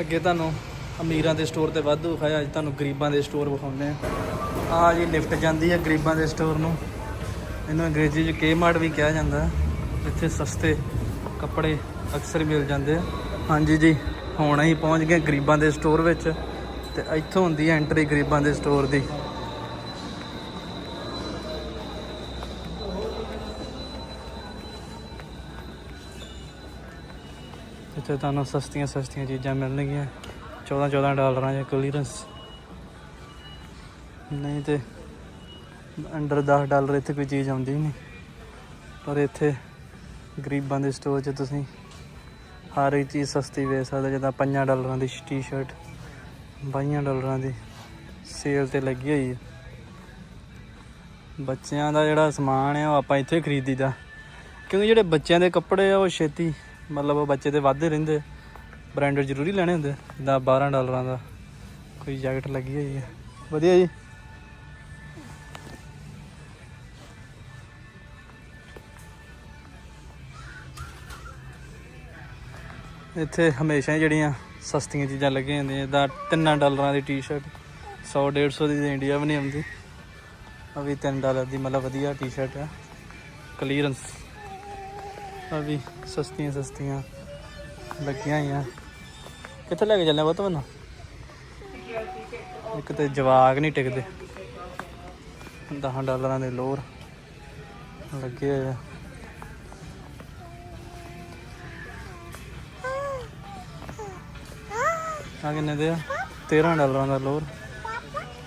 ਅੱਗੇ ਤੁਹਾਨੂੰ ਅਮੀਰਾਂ ਦੇ ਸਟੋਰ ਤੇ ਵਾਧੂ ਵਿਖਾਇਆ, ਅੱਜ ਤੁਹਾਨੂੰ ਗਰੀਬਾਂ ਦੇ ਸਟੋਰ ਵਿਖਾਉਂਦੇ ਆ ਆ ਜੀ ਲਿਫਟ ਜਾਂਦੀ ਹੈ ਗਰੀਬਾਂ ਦੇ ਸਟੋਰ ਨੂੰ। ਇਹਨੂੰ ਅੰਗਰੇਜ਼ੀ 'ਚ ਕੇ ਮਾਰਟ ਵੀ ਕਿਹਾ ਜਾਂਦਾ ਇੱਥੇ ਸਸਤੇ ਕੱਪੜੇ ਅਕਸਰ ਮਿਲ ਜਾਂਦੇ ਆ। ਹਾਂਜੀ ਜੀ, ਹੁਣ ਅਸੀਂ ਪਹੁੰਚ ਗਏ ਗਰੀਬਾਂ ਦੇ ਸਟੋਰ ਵਿੱਚ ਤੇ ਇੱਥੋਂ ਹੁੰਦੀ ਹੈ ਐਂਟਰੀ ਗਰੀਬਾਂ ਦੇ ਸਟੋਰ ਦੀ। ਇੱਥੇ ਤੁਹਾਨੂੰ ਸਸਤੀਆਂ ਸਸਤੀਆਂ ਚੀਜ਼ਾਂ ਮਿਲਣਗੀਆਂ। 14 14 ਡਾਲਰਾਂ ਜਾਂ ਕਲੀਅਰੈਂਸ ਨਹੀਂ ਤੇ ਅੰਡਰ 10 ਡਾਲਰ ਇੱਥੇ ਕੋਈ ਚੀਜ਼ ਆਉਂਦੀ ਨਹੀਂ। ਪਰ ਇੱਥੇ ਗਰੀਬਾਂ ਦੇ ਸਟੋਰ 'ਚ ਤੁਸੀਂ ਹਰ ਇੱਕ ਚੀਜ਼ ਸਸਤੀ ਵੇਚ ਸਕਦੇ ਜਿੱਦਾਂ 5 ਡਾਲਰਾਂ ਦੀ ਟੀ-ਸ਼ਰਟ 22 ਡਾਲਰਾਂ ਦੀ ਸੇਲ ਤੇ ਲੱਗੀ ਹੋਈ ਹੈ। ਬੱਚਿਆਂ ਦਾ ਜਿਹੜਾ ਸਮਾਨ ਹੈ ਉਹ ਆਪਾਂ ਇੱਥੇ ਖਰੀਦੀਦਾ। ਕਿਉਂਕਿ ਜਿਹੜੇ ਬੱਚਿਆਂ ਦੇ ਕੱਪੜੇ ਆ, ਉਹ ਛੇਤੀ ਮਤਲਬ ਉਹ ਬੱਚੇ ਤੇ ਵੱਧਦੇ ਰਹਿੰਦੇ। ਬ੍ਰਾਂਡਡ ਜ਼ਰੂਰੀ ਲੈਣੇ ਹੁੰਦੇ, ਜਿੱਦਾਂ 12 ਡਾਲਰਾਂ ਦਾ ਕੋਈ ਜੈਕਟ ਲੱਗੀ ਹੋਈ ਹੈ ਵਧੀਆ ਜੀ। ਇੱਥੇ ਹਮੇਸ਼ਾ ਹੀ ਜਿਹੜੀਆਂ ਸਸਤੀਆਂ ਚੀਜ਼ਾਂ ਲੱਗੀਆਂ ਹੁੰਦੀਆਂ, ਜਿੱਦਾਂ 3 ਡਾਲਰਾਂ ਦੀ ਟੀ-ਸ਼ਰਟ 100 150 ਦੀ ਇੰਡੀਆ ਵੀ ਨਹੀਂ ਆਉਂਦੀ। ਆ ਵੀ 3 ਡਾਲਰ ਦੀ ਮਤਲਬ ਵਧੀਆ ਟੀ-ਸ਼ਰਟ ਹੈ ਕਲੀਅਰੈਂਸ ਆ ਵੀ ਸਸਤੀਆਂ ਸਸਤੀਆਂ ਲੱਗੀਆਂ ਹੋਈਆਂ। ਕਿੱਥੇ ਲੈ ਕੇ ਚੱਲੇ ਬਹੁਤ ਮੈਨੂੰ? ਇੱਕ ਤੇ ਜਵਾਕ ਨਹੀਂ ਟਿਕਦੇ। 10 ਡਾਲਰਾਂ ਦੇ ਲੋਰ ਲੱਗੇ ਹੋਏ ਆ। ਆ ਕਿੰਨੇ ਦੇ ਆ? 13 ਡਾਲਰਾਂ ਦਾ ਲੋਰ।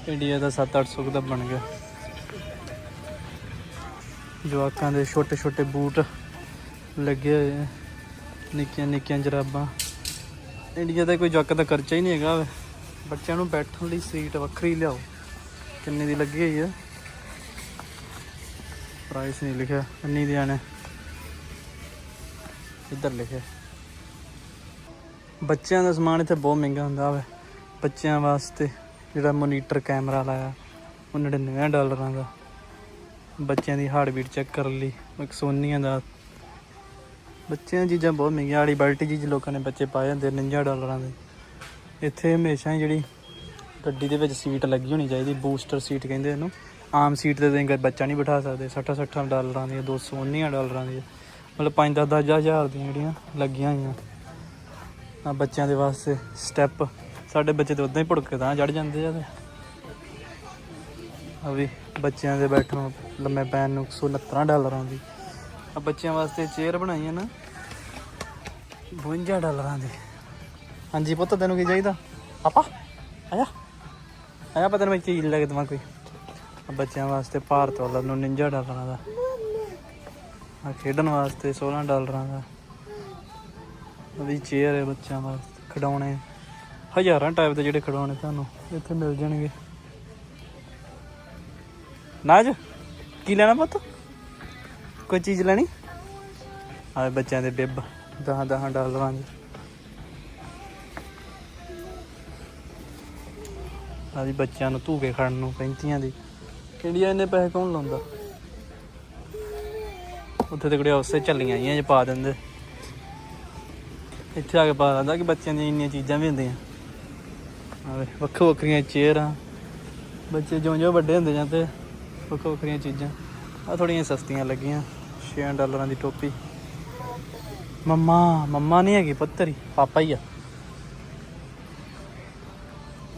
ਇੰਡੀਆ ਦਾ 7-800 ਦਾ ਬਣ ਗਿਆ। ਜਵਾਕਾਂ ਦੇ ਛੋਟੇ ਛੋਟੇ ਬੂਟ ਲੱਗੇ ਹੋਏ ਆ। ਨਿੱਕੀਆਂ ਨਿੱਕੀਆਂ ਜਰਾਬਾਂ। ਇੰਡੀਆ ਦਾ ਕੋਈ ਜੱਕ ਦਾ ਖਰਚਾ ਹੀ ਨਹੀਂ ਹੈਗਾ ਬੱਚਿਆਂ ਨੂੰ ਬੈਠਣ ਲਈ ਸੀਟ ਵੱਖਰੀ ਲਿਆਓ। ਕਿੰਨੇ ਦੀ ਲੱਗੀ ਹੋਈ ਹੈ ਪ੍ਰਾਈਸ ਨਹੀਂ ਲਿਖਿਆ। ਇੰਨੀ ਦੀ ਆਣੇ ਇੱਧਰ ਲਿਖਿਆ। ਬੱਚਿਆਂ ਦਾ ਸਮਾਨ ਇੱਥੇ ਬਹੁਤ ਮਹਿੰਗਾ ਹੁੰਦਾ ਵੇ। ਬੱਚਿਆਂ ਵਾਸਤੇ ਜਿਹੜਾ ਮੋਨੀਟਰ ਕੈਮਰਾ ਲਾਇਆ, ਉਹ 99 ਡਾਲਰਾਂ ਦਾ। ਬੱਚਿਆਂ ਦੀ ਹਾਰਟ ਚੈੱਕ ਕਰਨ ਲਈ। ਇੱਕ ਸੋਨੀਆਂ ਦਾ ਬੱਚਿਆਂ ਦੀਆਂ ਚੀਜ਼ਾਂ ਬਹੁਤ ਮਹਿੰਗੀਆਂ, ਵਾਲੀ ਬਲਟੀ ਚੀਜ਼ ਲੋਕਾਂ ਨੇ ਬੱਚੇ ਪਾਏ ਹੁੰਦੇ 49 ਡਾਲਰਾਂ ਦੇ। ਇੱਥੇ ਹਮੇਸ਼ਾ ਹੀ ਜਿਹੜੀ ਗੱਡੀ ਦੇ ਵਿੱਚ ਸੀਟ ਲੱਗੀ ਹੋਣੀ ਚਾਹੀਦੀ, ਬੂਸਟਰ ਸੀਟ ਕਹਿੰਦੇ ਇਹਨੂੰ। ਆਮ ਸੀਟ ਤੇ ਤੁਸੀਂ ਬੱਚਾ ਨਹੀਂ ਬਿਠਾ ਸਕਦੇ 60 60 ਡਾਲਰਾਂ ਦੀਆਂ 219 ਡਾਲਰਾਂ ਦੀਆਂ। ਮਤਲਬ 5 10 10 ਹਜ਼ਾਰ ਦੀਆਂ ਜਿਹੜੀਆਂ ਲੱਗੀਆਂ ਹੋਈਆਂ। ਆ ਬੱਚਿਆਂ ਦੇ ਵਾਸਤੇ ਸਟੈਪ ਸਾਡੇ ਬੱਚੇ ਤਾਂ ਉਦਾਂ ਹੀ ਭੁੜਕ ਤਾਂ ਚੜ ਜਾਂਦੇ ਆ ਆ ਵੀ ਬੱਚਿਆਂ ਦੇ ਬੈਠਣ ਲੰਮੇ ਪੈਣ ਨੂੰ 169 ਡਾਲਰਾਂ ਦੀ। ਆ ਬੱਚਿਆਂ ਵਾਸਤੇ ਚੇਅਰ ਬਣਾਈਆਂ ਨਾ। 52 ਡਾਲਰਾਂ ਦੇ। ਹਾਂਜੀ ਪੁੱਤ, ਤੈਨੂੰ ਕੀ ਚਾਹੀਦਾ? ਪਾਪਾ ਆਇਆ ਆਇਆ ਪਤਾ ਨਹੀਂ ਚੀਜ਼ ਲੈ ਕੇ ਦਵਾਂ ਕੋਈ। ਬੱਚਿਆਂ ਵਾਸਤੇ ਭਾਰਤ ਵਾਲਾ ਨੂੰ 49 ਡਾਲਰਾਂ ਦਾ। ਆ ਖੇਡਣ ਵਾਸਤੇ 16 ਡਾਲਰਾਂ ਦਾ। ਉਹਦੀ ਚੇਅਰ ਹੈ ਬੱਚਿਆਂ ਵਾਸਤੇ, ਖਿਡੌਣੇ। ਹਜ਼ਾਰਾਂ ਟਾਈਪ ਦੇ ਜਿਹੜੇ ਖਿਡੌਣੇ ਤੁਹਾਨੂੰ ਇੱਥੇ ਮਿਲ ਜਾਣਗੇ। ਨਾਜ, ਕੀ ਲੈਣਾ ਪੁੱਤ? ਕੋਈ ਚੀਜ਼ ਲੈਣੀ? ਆ ਬੱਚਿਆਂ ਦੇ ਬਿੱਬ। 10 10 ਡਾਲਰਾਂ ਦੇ। ਆ ਬੱਚਿਆਂ ਨੂੰ ਧੂਕੇ ਖੜਨ ਨੂੰ, ਪੈਂਤੀਆਂ ਦੀ। ਇੰਡੀਆ ਇੰਨੇ ਪੈਸੇ ਕੌਣ ਲਾਉਂਦਾ? ਉੱਥੇ ਤੇ ਕਿਹੜੇ ਉਸੇ ਚੱਲੀਆਂ ਆਈਆਂ ਜੇ ਪਾ ਦਿੰਦੇ। ਇੱਥੇ ਆ ਕੇ ਪਤਾ ਲੱਗਦਾ ਕਿ ਬੱਚਿਆਂ ਦੀਆਂ ਇੰਨੀਆਂ ਚੀਜ਼ਾਂ ਵੀ ਹੁੰਦੀਆਂ। ਆਵੇ ਵੱਖੋ ਵੱਖਰੀਆਂ ਚੇਅਰਾਂ ਬੱਚੇ ਜਿਉਂ ਜਿਉਂ ਵੱਡੇ ਹੁੰਦੇ ਜਾਂਦੇ, ਵੱਖੋ ਵੱਖਰੀਆਂ ਚੀਜ਼ਾਂ। ਆ ਥੋੜੀਆਂ ਸਸਤੀਆਂ ਲੱਗੀਆਂ 6 ਡਾਲਰਾਂ ਦੀ ਟੋਪੀ। ਮੰਮਾ ਮੰਮਾ ਨਹੀਂ ਹੈਗੀ ਪੁੱਤਰੀ, ਪਾਪਾ ਹੀ ਆ।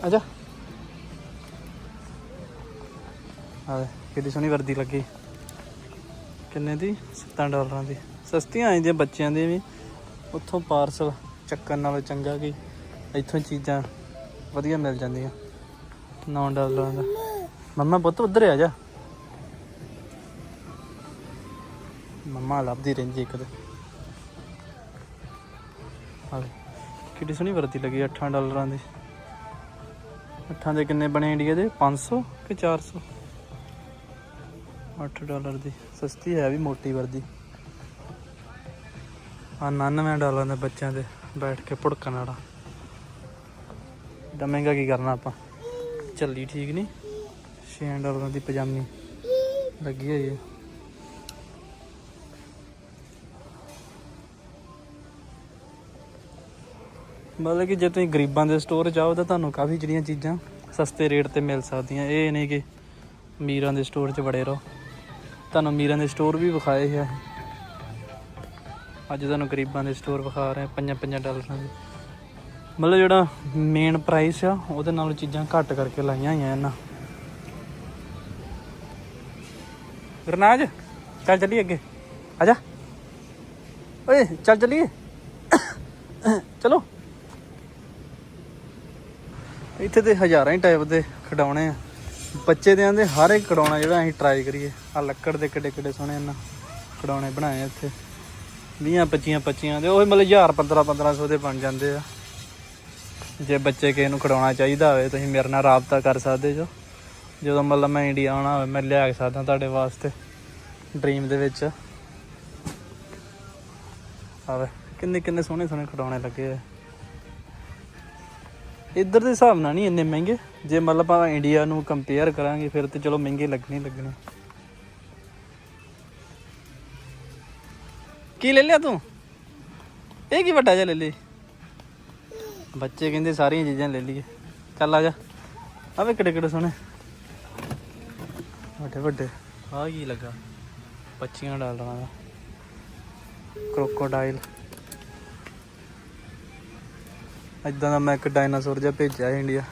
ਆਜਾ ਆਵੇ ਕਿੱਡੀ ਸੋਹਣੀ ਵਰਦੀ ਲੱਗੀ। ਕਿੰਨੇ ਦੀ? 7 ਡਾਲਰਾਂ ਦੀ। ਸਸਤੀਆਂ ਆਈ ਜਾਂਦੀਆਂ ਬੱਚਿਆਂ ਦੀਆਂ ਵੀ। ਉੱਥੋਂ ਪਾਰਸਲ ਚੱਕਣ ਨਾਲੋਂ ਚੰਗਾ ਕਿ ਇੱਥੋਂ ਚੀਜ਼ਾਂ ਵਧੀਆ ਮਿਲ ਜਾਂਦੀਆਂ। 9 ਡਾਲਰਾਂ ਦਾ। ਮੰਮਾ ਪੁੱਤ, ਉੱਧਰ ਆ ਜਾ। ਮੰਮਾ ਲੱਭਦੀ ਰਹਿੰਦੀ ਇੱਕ ਤੇ। ਹਾਲੇ ਕਿੱਡੀ ਸੋਹਣੀ ਵਰਦੀ ਲੱਗੀ 8 ਡਾਲਰਾਂ ਦੀ। 8 ਦੇ ਕਿੰਨੇ ਬਣੇ ਇੰਡੀਆ ਦੇ? 500 ਕਿ 400 8 ਡਾਲਰ ਦੀ। ਸਸਤੀ ਹੈ ਵੀ ਮੋਟੀ ਵਰਦੀ। ਆ 99 ਡਾਲਰ ਦੇ ਬੱਚਿਆਂ ਦੇ ਬੈਠ ਕੇ ਭੁੜਕਣ ਵਾਲਾ। ਏਡਾ ਮਹਿੰਗਾ ਕੀ ਕਰਨਾ ਆਪਾਂ? ਚੱਲੀ ਠੀਕ ਨਹੀਂ 6 ਡਾਲਰਾਂ ਦੀ ਪਜਾਮੀ ਲੱਗੀ ਹੋਈ ਹੈ। ਮਤਲਬ ਕਿ ਜੇ ਤੁਸੀਂ ਗਰੀਬਾਂ ਦੇ ਸਟੋਰ ਜਾਓ ਤਾਂ ਤੁਹਾਨੂੰ ਕਾਫੀ ਜਿਹੜੀਆਂ ਚੀਜ਼ਾਂ ਸਸਤੇ ਰੇਟ ਤੇ ਮਿਲ ਸਕਦੀਆਂ। ਇਹ ਨਹੀਂ ਕਿ ਅਮੀਰਾਂ ਦੇ ਸਟੋਰ 'ਚ ਵੜੇ ਰਹੋ। ਤੁਹਾਨੂੰ ਅਮੀਰਾਂ ਦੇ ਸਟੋਰ ਵੀ ਵਿਖਾਏ ਆ। ਅੱਜ ਤੁਹਾਨੂੰ ਗਰੀਬਾਂ ਦੇ ਸਟੋਰ ਵਿਖਾ ਰਹੇ ਪੰਜਾਂ ਪੰਜਾਂ ਡਾਲਰਾਂ ਦੇ। ਮਤਲਬ ਜਿਹੜਾ ਮੇਨ ਪ੍ਰਾਈਸ ਆ, ਉਹਦੇ ਨਾਲੋਂ ਚੀਜ਼ਾਂ ਘੱਟ ਕਰਕੇ ਲਾਈਆਂ ਹੋਈਆਂ ਇਹਨਾਂ। ਗਰਨਾਜ ਚੱਲ ਚੱਲੀਏ ਅੱਗੇ। ਆਜਾ ਓਏ, ਚੱਲ ਚੱਲੀਏ। ਚਲੋ। ਇੱਥੇ ਤੇ ਹਜ਼ਾਰਾਂ ਹੀ ਟਾਈਪ ਦੇ ਖਿਡੌਣੇ ਆ। ਬੱਚੇ ਦੇ ਆਂਦੇ ਹਰ ਇੱਕ ਖਿਡੌਣਾ ਜਿਹੜਾ ਅਸੀਂ ਟਰਾਈ ਕਰੀਏ। ਆ ਲੱਕੜ ਦੇ ਕਿੱਡੇ ਕਿੱਡੇ ਸੋਹਣੇ ਇਹਨਾਂ ਖਿਡੌਣੇ ਬਣਾਏ ਇੱਥੇ। 20 25 25 ਦੇ, ਉਹ ਮਤਲਬ 1000 15 1500 ਦੇ ਬਣ ਜਾਂਦੇ ਆ। ਜੇ ਬੱਚੇ ਕਿਸੇ ਨੂੰ ਖਿਡੌਣਾ ਚਾਹੀਦਾ ਹੋਵੇ, ਤੁਸੀਂ ਮੇਰੇ ਨਾਲ ਰਾਬਤਾ ਕਰ ਸਕਦੇ ਜੋ। ਜਦੋਂ ਮਤਲਬ ਮੈਂ ਇੰਡੀਆ ਆਉਣਾ ਹੋਵੇ, ਮੈਂ ਲਿਆ ਸਕਦਾ ਤੁਹਾਡੇ ਵਾਸਤੇ ਡ੍ਰੀਮ ਦੇ ਵਿੱਚ। ਆਵੇ ਕਿੰਨੇ ਕਿੰਨੇ ਸੋਹਣੇ ਸੋਹਣੇ ਖਿਡੌਣੇ ਲੱਗੇ ਆ। ਇੱਧਰ ਦੇ ਹਿਸਾਬ ਨਾਲ ਨਹੀਂ ਇੰਨੇ ਮਹਿੰਗੇ ਜੇ ਮਤਲਬ ਆਪਾਂ ਇੰਡੀਆ ਨੂੰ ਕੰਪੇਅਰ ਕਰਾਂਗੇ ਫਿਰ ਤੇ ਚਲੋ ਮਹਿੰਗੇ ਲੱਗਣੇ ਹੀ ਲੱਗਣੇ ਕੀ ਲੈ ਲਿਆ ਤੂੰ ਇਹ ਕੀ ਵੱਡਾ ਜਿਹਾ ਲੈ ਲਈ ਬੱਚੇ ਕਹਿੰਦੇ ਸਾਰੀਆਂ ਚੀਜ਼ਾਂ ਲੈ ਲਈਏ ਚੱਲ ਆ ਜਾ ਆਵੇ ਕਿੱਡੇ ਕਿੱਡੇ ਸੋਹਣੇ ਵੱਡੇ ਵੱਡੇ ਆ ਕੀ ਲੱਗਾ ਪੱਚੀਆਂ ਡਾਲਰਾਂ ਦਾ ਕ੍ਰੋਕੋਡਾਈਲ ਇਦਾਂ ਦਾ ਮੈਂ ਇੱਕ ਡਾਇਨਾਸੌਰ ਜਿਹਾ ਭੇਜਿਆ ਇੰਡੀਆ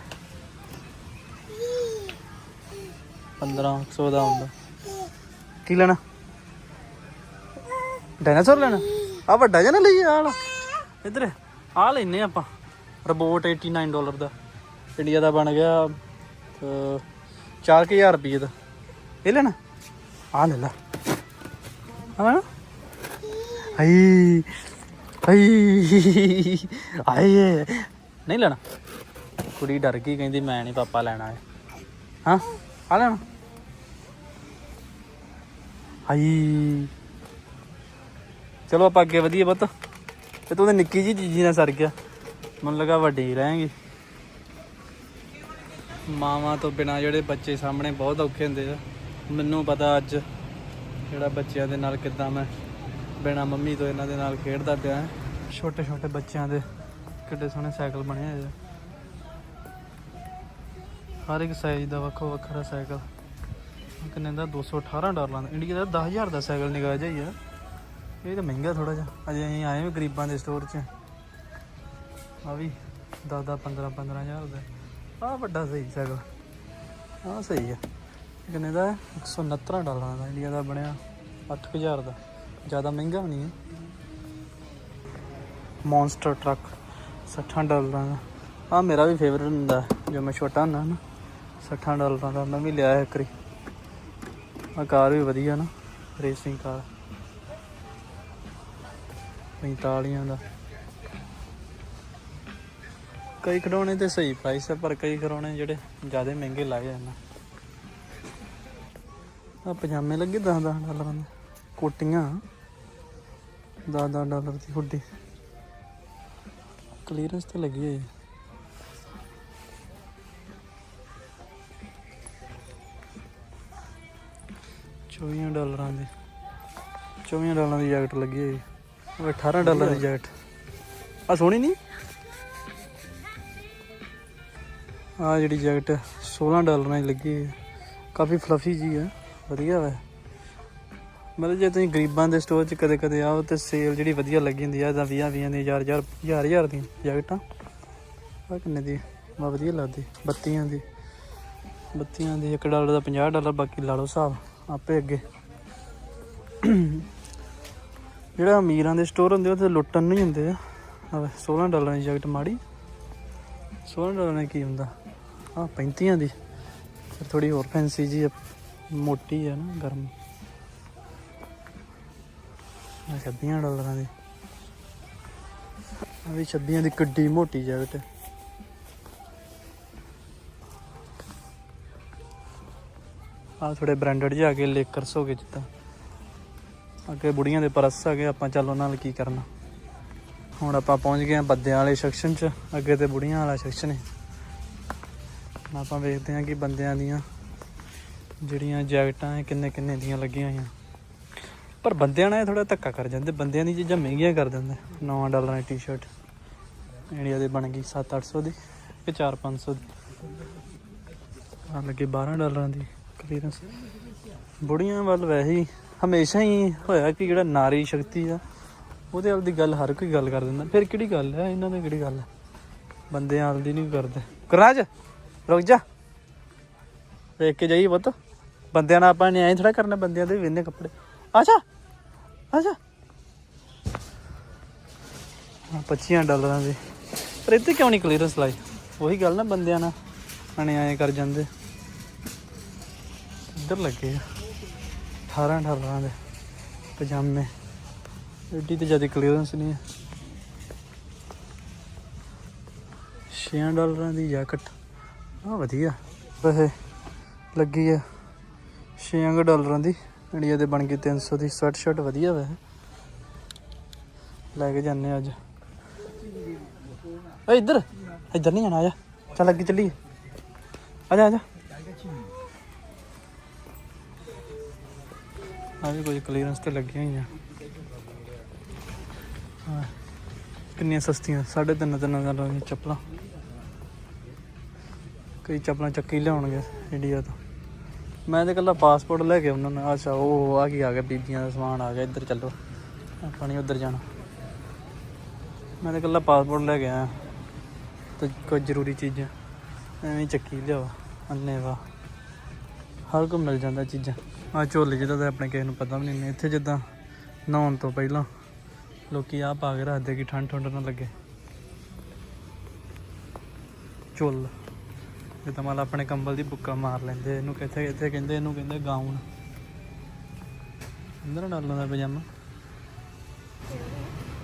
1500 ਦਾ ਹੁੰਦਾ ਕੀ ਲੈਣਾ? ਡਾਇਨਾਸੌਰ ਲੈਣਾ? ਆ ਵੱਡਾ ਜਿਹਾ ਨਾ ਲਈ ਆ ਵਾਲਾ। ਇਧਰ ਆ ਲੈਨੇ ਆਪਾਂ। ਰੋਬੋਟ 89 ਡਾਲਰ ਦਾ। ਇੰਡੀਆ ਦਾ ਬਣ ਗਿਆ 4000 ਰੁਪਏ ਦਾ। ਇਹ ਲੈਣਾ? ਆ ਲੈ ਲੈ। ਆ ਹਾਈ ਹਾਈ ਆਏ। ਨਹੀਂ ਲੈਣਾ। ਕੁੜੀ ਡਰ ਗਈ, ਕਹਿੰਦੀ ਮੈਂ ਨਹੀਂ ਪਾਪਾ ਲੈਣਾ ਹੈ ਹਾਂ? ਆ ਲੈਣਾ। ਹਾਈ ਚਲੋ ਆਪਾਂ ਅੱਗੇ ਵਧੀਏ ਪੁੱਤ। ਤੇ ਤੂੰ ਤਾਂ ਨਿੱਕੀ ਜੀ ਚੀਜ਼ੀ ਨਾਲ ਸਰ ਗਿਆ। ਮੈਨੂੰ ਲੱਗਾ ਵੱਡੀ ਰਹੇਗੀ ਮਾਵਾਂ ਤੋਂ ਬਿਨਾ ਜਿਹੜੇ ਬੱਚੇ ਸਾਹਮਣੇ ਬਹੁਤ ਔਖੇ ਹੁੰਦੇ ਆ। ਮੈਨੂੰ ਪਤਾ ਅੱਜ ਜਿਹੜਾ ਬੱਚਿਆਂ ਦੇ ਨਾਲ ਕਿੱਦਾਂ ਮੈਂ ਬਿਨਾ ਮੰਮੀ ਤੋਂ ਇਹਨਾਂ ਦੇ ਨਾਲ ਖੇਡਦਾ ਪਿਆ ਛੋਟੇ ਛੋਟੇ ਬੱਚਿਆਂ ਦੇ ਕਿੱਡੇ ਸੋਹਣੇ ਸਾਈਕਲ ਬਣੇ ਹੋਏ ਆ। ਹਰ ਇੱਕ ਸਾਈਜ਼ ਦਾ ਵੱਖੋ ਵੱਖਰਾ ਸਾਈਕਲ। ਆਹ ਕਿੰਨੇ ਦਾ 218 ਡਾਲਰਾਂ ਦਾ, ਇੰਡੀਆ ਦਾ 10000 ਦਾ ਸਾਈਕਲ ਨਿਕਾ ਜਾਈ ਆ। ਇਹ ਤਾਂ ਮਹਿੰਗਾ ਥੋੜਾ ਜਿਹਾ। ਅਜੇ ਅਸੀਂ ਆਏ ਵੀ ਗਰੀਬਾਂ ਦੇ ਸਟੋਰ 'ਚ। ਆ ਵੀ 10 10 15 15000 ਦਾ। ਆ ਵੱਡਾ ਸਹੀ ਸਾਈਕਲ। ਆ ਸਹੀ ਆ। ਇਹ ਕਿੰਨੇ ਦਾ ਹੈ? 169 ਡਾਲਰਾਂ ਦਾ ਇੰਡੀਆ ਦਾ ਬਣਿਆ 8000 ਦਾ। ਜ਼ਿਆਦਾ ਮਹਿੰਗਾ ਵੀ ਨਹੀਂ ਹੈ। ਮੌਨਸਟਰ ਟਰੱਕ 60 ਡਾਲਰਾਂ ਦਾ। ਆ ਮੇਰਾ ਵੀ ਫੇਵਰਟ ਹੁੰਦਾ ਜੋ ਮੈਂ ਛੋਟਾ ਹੁੰਦਾ ਨਾ। 60 ਡਾਲਰਾਂ ਦਾ ਮੈਂ ਵੀ ਲਿਆ ਇੱਕ ਵਾਰੀ। ਆ ਕਾਰ ਵੀ ਵਧੀਆ ਨਾ ਰੇਸਿੰਗ ਕਾਰ। 45 ਦਾ। ਕਈ ਖਿਡੌਣੇ ਤੇ ਸਹੀ ਪ੍ਰਾਈਸ ਹੈ, ਪਰ ਕਈ ਖਿਡੌਣੇ ਜਿਹੜੇ ਜ਼ਿਆਦਾ ਮਹਿੰਗੇ ਲਾਏ ਜਾਂਦੇ ਆ ਪਜਾਮੇ ਲੱਗੇ 10 10 ਡਾਲਰਾਂ ਦੇ। ਕੋਟੀਆਂ। 10 10 ਡਾਲਰ ਦੀ ਹੁੱਡੀ। ਕਲੀਅਰੈਂਸ ਤੇ ਲੱਗੀ ਹੋਈ। ਹੈ ਚੌਵੀਆਂ ਡਾਲਰਾਂ ਦੀ 24 ਡਾਲਰਾਂ ਦੀ ਜੈਕਟ ਲੱਗੀ ਹੋਈ। ਉਹ 18 ਡਾਲਰ ਦੀ ਜੈਕਟ ਆ ਸੋਹਣੀ ਨਹੀਂ ਆ ਜਿਹੜੀ ਜੈਕਟ 16 ਡਾਲਰਾਂ ਦੀ ਲੱਗੀ ਹੈ। ਕਾਫੀ ਫਲਫੀ ਜੀ ਆ ਵਧੀਆ ਵਾ। ਮਤਲਬ ਜੇ ਤੁਸੀਂ ਗਰੀਬਾਂ ਦੇ ਸਟੋਰ 'ਚ ਕਦੇ ਕਦੇ ਆਓ ਤੇ ਸੇਲ ਜਿਹੜੀ ਵਧੀਆ ਲੱਗੀ ਹੁੰਦੀ ਆ ਜਾਂ 20 20 ਦੀ ਹਜ਼ਾਰ ਹਜ਼ਾਰ ਹਜ਼ਾਰ ਹਜ਼ਾਰ ਦੀਆਂ ਜੈਕਟਾਂ ਆ ਕਿੰਨੇ ਦੀ ਬਾ ਵਧੀਆ ਲੱਗਦੀ ਬੱਤੀਆਂ ਦੀ ਬੱਤੀਆਂ ਦੀ 1 ਡਾਲਰ ਦਾ 50 ਡਾਲਰ ਬਾਕੀ ਲਾ ਲਓ ਹਿਸਾਬ ਆਪੇ ਅੱਗੇ। ਜਿਹੜਾ ਅਮੀਰਾਂ ਦੇ ਸਟੋਰ ਹੁੰਦੇ ਉਹ ਤੇ ਲੁੱਟਣ ਨਹੀਂ ਹੁੰਦੇ ਆ। ਆਹ 16 ਡਾਲਰਾਂ ਦੀ ਜੈਕਟ ਮਾੜੀ। 16 ਡਾਲਰ ਨਾਲ ਕੀ ਹੁੰਦਾ? ਆ 35 ਦੀ। ਫਿਰ ਥੋੜੀ ਹੋਰ ਫੈਂਸੀ ਜੀ ਆ, ਮੋਟੀ ਆ ਨਾ ਗਰਮ। ਆ 26 ਡਾਲਰਾਂ ਦੀ। ਆ ਵੀ 26 ਦੀ ਕਿੱਡੀ ਮੋਟੀ ਜੈਕਟ। ਹੈ ਆ ਥੋੜੇ ਬ੍ਰਾਂਡਡ ਜਿਹੇ ਕੇ ਲੇਕਰਸ ਹੋ ਗਏ ਜਿੱਦਾਂ। ਅੱਗੇ ਬੁੜੀਆਂ ਦੇ ਪਰਸ ਆ ਗਏ, ਆਪਾਂ ਚੱਲ ਉਹਨਾਂ ਨਾਲ ਕੀ ਕਰਨਾ। ਹੁਣ ਆਪਾਂ ਪਹੁੰਚ ਗਏ ਆ ਬੱਦਿਆਂ ਵਾਲੇ ਸੈਕਸ਼ਨ 'ਚ, ਅੱਗੇ ਤੇ ਬੁੜੀਆਂ ਵਾਲਾ ਸੈਕਸ਼ਨ ਹੈ ਆਪਾਂ ਵੇਖਦੇ ਹਾਂ ਕਿ ਬੰਦਿਆਂ ਦੀਆਂ ਜਿਹੜੀਆਂ ਜੈਕਟਾਂ ਹੈ ਕਿੰਨੇ ਕਿੰਨੇ ਦੀਆਂ ਲੱਗੀਆਂ ਹੋਈਆਂ। ਪਰ ਬੰਦਿਆਂ ਨਾਲ ਥੋੜਾ ਧੱਕਾ ਕਰ ਜਾਂਦੇ, ਬੰਦਿਆਂ ਦੀ ਚੀਜ਼ਾਂ ਮਹਿੰਗੀਆਂ ਕਰ ਦਿੰਦੇ। 9 ਡਾਲਰਾਂ ਦੀ ਟੀ-ਸ਼ਰਟ ਇੰਡੀਆ ਦੇ ਬਣ ਗਈ 7-800 ਦੀ ਕਿ 4-500 ਦੀ। ਆ ਲੱਗੇ 12 ਡਾਲਰਾਂ ਦੀ ਕਲੀਅਰੈਂਸ ਬੁੜੀਆਂ ਵੱਲ ਵੈਸੇ ਹੀ ਹਮੇਸ਼ਾ ਹੀ ਹੋਇਆ ਕਿ ਜਿਹੜਾ ਨਾਰੀ ਸ਼ਕਤੀ ਆ, ਉਹਦੇ ਵੱਲ ਦੀ ਗੱਲ ਹਰ ਕੋਈ ਗੱਲ ਕਰ ਦਿੰਦਾ। ਫਿਰ ਕਿਹੜੀ ਗੱਲ ਹੈ ਇਹਨਾਂ ਦੀ ਕਿਹੜੀ ਗੱਲ ਹੈ ਬੰਦਿਆਂ ਵੱਲ ਦੀ ਨਹੀਂ ਕਰਦੇ। ਕਰਾਜ ਰੁਕ ਜਾ। ਵੇਖ ਕੇ ਜਾਈਏ ਪੁੱਤ। ਬੰਦਿਆਂ ਨਾਲ ਆਪਾਂ ਨੇ ਐਂ ਥੋੜਾ ਕਰਨਾ, ਬੰਦਿਆਂ ਦੇ ਵੀ ਵਿੰਨੇ ਕੱਪੜੇ। ਅੱਛਾ ਅੱਛਾ ਹਾਂ 25 ਡਾਲਰਾਂ ਦੇ। ਪਰ ਇੱਥੇ ਕਿਉਂ ਨਹੀਂ ਕਲੀਅਰੈਂਸ ਲਾਈ ਉਹੀ ਗੱਲ ਨਾ ਬੰਦਿਆਂ ਨਾਲ। ਅਣੇ ਐਂ ਕਰ ਜਾਂਦੇ। ਇੱਧਰ ਲੱਗੇ ਆ। 18 ਡਾਲਰਾਂ ਦੇ ਪਜਾਮੇ। ਐਡੀ ਤੇ ਜ਼ਿਆਦਾ ਕਲੀਅਰੈਂਸ ਨਹੀਂ ਹੈ 6 ਡਾਲਰਾਂ ਦੀ ਜੈਕਟ। ਆ ਵਧੀਆ। ਵੈਸੇ ਲੱਗੀ ਆ। 6 ਡਾਲਰਾਂ ਦੀ। ਇੰਡੀਆ ਦੇ ਬਣ ਗਈ 300 ਦੀ ਸਵੈਟ ਸ਼ਰਟ ਵਧੀਆ ਵੈਸੇ ਲੈ ਕੇ ਜਾਂਦੇ ਅੱਜ। ਓਏ ਇੱਧਰ ਇੱਧਰ ਨਹੀਂ ਜਾਣਾ, ਆ ਜਾ। ਚੱਲ ਅੱਗੇ ਚੱਲੀਏ। ਆ ਜਾ ਆ ਜਾ। ਆ ਵੀ ਕੁਝ ਕਲੀਅਰੈਂਸ ਤੇ ਲੱਗੀਆਂ ਹੋਈਆਂ। ਹਾਂ, ਕਿੰਨੀਆਂ ਸਸਤੀਆਂ, ਸਾਢੇ ਤਿੰਨ ਤਿੰਨ ਦਾ ਦੀਆਂ ਚੱਪਲਾਂ। ਕਈ ਚੱਪਲਾਂ ਚੱਕੀ ਲਿਆਉਣਗੇ ਇੰਡੀਆ ਤੋਂ। ਮੈਂ ਤੇ ਕੱਲਾ ਪਾਸਪੋਰਟ ਲੈ ਕੇ ਉਹਨਾਂ ਨੂੰ ਅੱਛਾ, ਉਹ ਆ ਕੀ ਆ ਗਿਆ, ਬੀਬੀਆਂ ਦਾ ਸਮਾਨ ਆ ਗਿਆ, ਇੱਧਰ ਚੱਲੋ। ਆਪਾਂ ਨਹੀਂ ਉੱਧਰ ਜਾਣਾ। ਮੈਂ ਤੇ ਕੱਲਾ ਪਾਸਪੋਰਟ ਲੈ ਕੇ ਆਇਆ। ਤੇ ਕੋਈ ਜ਼ਰੂਰੀ ਚੀਜ਼ਾਂ ਐਵੇਂ ਚੱਕੀ ਲਿਆਵਾ ਅੰਨੇ ਵਾ ਹਰ ਕੋ ਮਿਲ ਜਾਂਦਾ ਚੀਜ਼ਾਂ। ਆ ਝੋਲੇ ਜਿਹਦਾ ਤਾਂ ਆਪਣੇ ਕਿਸੇ ਨੂੰ ਪਤਾ ਵੀ ਨਹੀਂ ਇੱਥੇ ਜਿੱਦਾਂ ਨਹਾਉਣ ਤੋਂ ਪਹਿਲਾਂ ਲੋਕੀ ਆ ਪਾ ਕੇ ਰੱਖਦੇ ਕਿ ਠੰਡ ਠੰਡ ਨਾ ਲੱਗੇ। ਝੋਲ। ਇਹ ਤਾਂ ਆਪਣੇ ਕੰਬਲ ਦੀ ਬੁੱਕਾ ਮਾਰ ਲੈਂਦੇ ਇਹਨੂੰ ਕਿੱਥੇ ਕਿੱਥੇ ਕਹਿੰਦੇ, ਇਹਨੂੰ ਕਹਿੰਦੇ ਗਾਊਨ ਅੰਦਰ ਡਾਲਾਂ ਦਾ ਪਜਾਮਾ।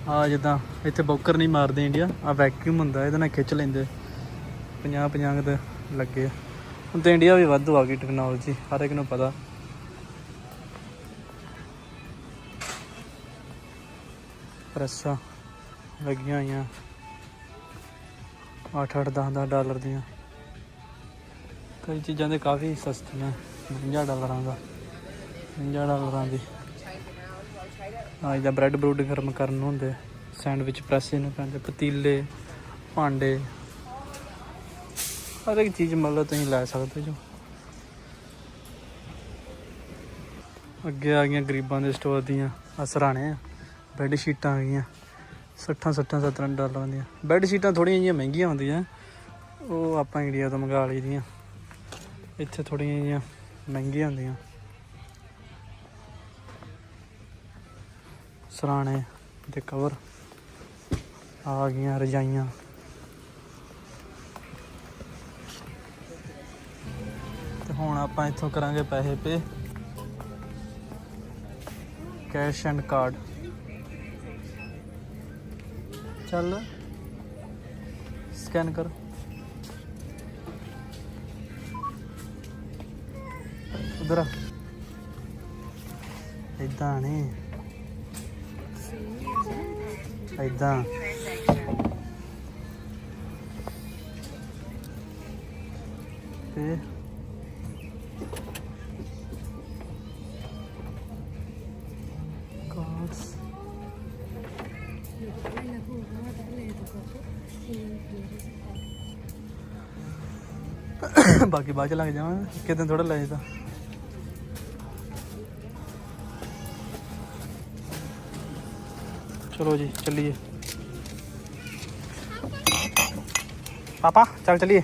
ਆ ਜਿੱਦਾਂ ਇੱਥੇ ਬੌਕਰ ਨਹੀਂ ਮਾਰਦੇ ਇੰਡੀਆ ਆ ਵੈਕਿਊਮ ਹੁੰਦਾ, ਇਹਦੇ ਨਾਲ ਖਿੱਚ ਲੈਂਦੇ। 50 50 ਦੇ ਲੱਗੇ ਹੁਣ ਤੇ ਇੰਡੀਆ ਵੀ ਵਾਧੂ ਆ ਗਈ ਟੈਕਨੋਲੋਜੀ ਹਰ ਇੱਕ ਨੂੰ ਪਤਾ। ਪ੍ਰੈਸਾਂ ਲੱਗੀਆਂ ਹੋਈਆਂ। 8 8 10 10 ਡਾਲਰ ਦੀਆਂ। ਕਈ ਚੀਜ਼ਾਂ ਦੇ ਕਾਫੀ ਸਸਤੀਆਂ 50 ਡਾਲਰਾਂ ਦਾ 50 ਡਾਲਰਾਂ ਦੀ। ਆ ਇਹਦਾ ਬ੍ਰੈਡ ਬਰੂਡ ਗਰਮ ਕਰਨ ਹੁੰਦੇ ਸੈਂਡਵਿਚ ਪ੍ਰੈਸ ਇਹਨੂੰ ਕਹਿੰਦੇ ਪਤੀਲੇ, ਭਾਂਡੇ। ਹਰ ਇੱਕ ਚੀਜ਼ ਮਤਲਬ ਤੁਸੀਂ ਲੈ ਸਕਦੇ ਜੋ। ਅੱਗੇ ਆ ਗਈਆਂ ਗਰੀਬਾਂ ਦੇ ਸਟੋਰ ਦੀਆਂ ਅਸਰਾਣੇ ਆ ਬੈੱਡ ਸ਼ੀਟਾਂ ਆ ਗਈਆਂ 60 60 70 ਡਾਲਰਾਂ ਦੀਆਂ। ਬੈੱਡ ਸ਼ੀਟਾਂ ਥੋੜੀਆਂ ਜਿਹੀਆਂ ਮਹਿੰਗੀਆਂ ਹੁੰਦੀਆਂ, ਉਹ ਆਪਾਂ ਇੰਡੀਆ ਤੋਂ ਮੰਗਾ ਲਈਆਂ। ਇੱਥੇ ਥੋੜੀਆਂ ਜਿਹੀਆਂ ਮਹਿੰਗੀਆਂ ਹੁੰਦੀਆਂ। ਸਰਾਣੇ ਤੇ ਕਵਰ ਆ ਗਈਆਂ, ਰਜਾਈਆਂ। ਤੇ ਹੁਣ ਆਪਾਂ ਇੱਥੋਂ ਕਰਾਂਗੇ ਪੈਸੇ ਪੇ ਕੈਸ਼ ਐਂਡ ਕਾਰਡ ਚੱਲ ਸਕੈਨ ਕਰ। ਉਧਰ। ਇਦਾਂ ਨਹੀਂ ਇਦਾਂ ਤੇ ਕਾਰਡਸ ਬਾਕੀ ਬਾਅਦ ਚ ਲੱਗ ਜਾਵਾਂਗੇ ਕਿਤੇ ਥੋੜਾ ਲੈ ਜਾਂਦਾ ਚਲੋ ਜੀ ਚੱਲੀਏ। ਪਾਪਾ ਚੱਲ ਚੱਲੀਏ।